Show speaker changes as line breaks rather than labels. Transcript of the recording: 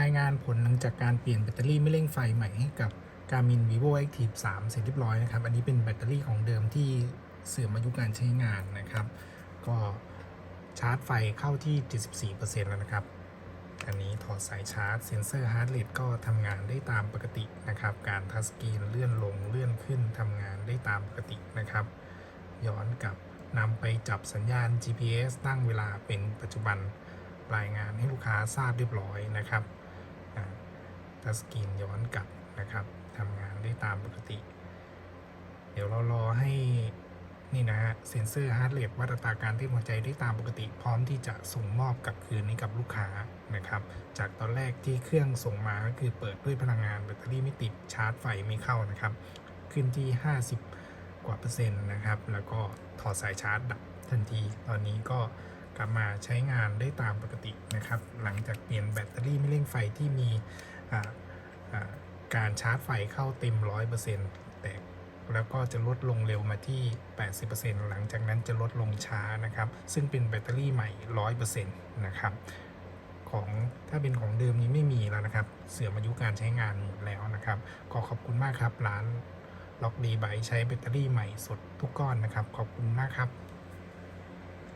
รายงานผลหลังจากการเปลี่ยนแบตเตอรี่ไม่เร่งไฟใหม่ให้กับ Garmin Vivo Active 3 เสร็จเรียบร้อยนะครับ อันนี้เป็นแบตเตอรี่ของเดิมที่เสื่อมอายุการใช้งานนะครับ ก็ชาร์จไฟเข้าที่ 74%แล้วนะครับ อันนี้ถอดสายชาร์จเซ็นเซอร์ฮาร์ดเรทก็ทำงานได้ตามปกตินะครับ การทัชสกรีนเลื่อนลงเลื่อนขึ้นทำงานได้ตามปกตินะครับ ย้อนกลับนำไปจับสัญญาณ GPS ตั้งเวลาเป็นปัจจุบันรายงานให้ลูกค้าทราบเรียบร้อยนะครับ ทัสกรีนย้อนกลับนะครับทำงานได้ตามปกติ เดี๋ยวเรารอให้นี่นะฮะเซ็นเซอร์ฮาร์ดเรทวัดอัตราการเต้นหัวใจได้ตามปกติ พร้อมที่จะส่งมอบกลับคืนให้กับลูกค้านะครับ จากตอนแรกที่เครื่องส่งมาก็คือเปิดด้วยพลังงานแบตเตอรี่ไม่ติดชาร์จไฟไม่เข้านะครับ ขึ้นที่ 50 กว่าเปอร์เซ็นต์นะครับ แล้วก็ถอดสายชาร์จดับทันที ตอนนี้ก็ กลับมาใช้งานได้ตามปกตินะครับ หลังจากเปลี่ยนแบตเตอรี่ไม่เร่งไฟที่มีการชาร์จไฟเข้าเต็ม 100%แต่แล้วก็จะลดลงเร็วมาที่ 80%หลังจากนั้นจะลดลงช้านะครับ ซึ่งเป็นแบตเตอรี่ใหม่ 100%นะครับของถ้าเป็นของเดิมนี้ไม่มีแล้วนะครับ เสื่อมอายุการใช้งานหมดแล้วนะครับ ก็ขอบคุณมากครับร้านล็อกดีไบใช้แบตเตอรี่ใหม่สดทุกก้อนนะครับ ขอบคุณมากครับ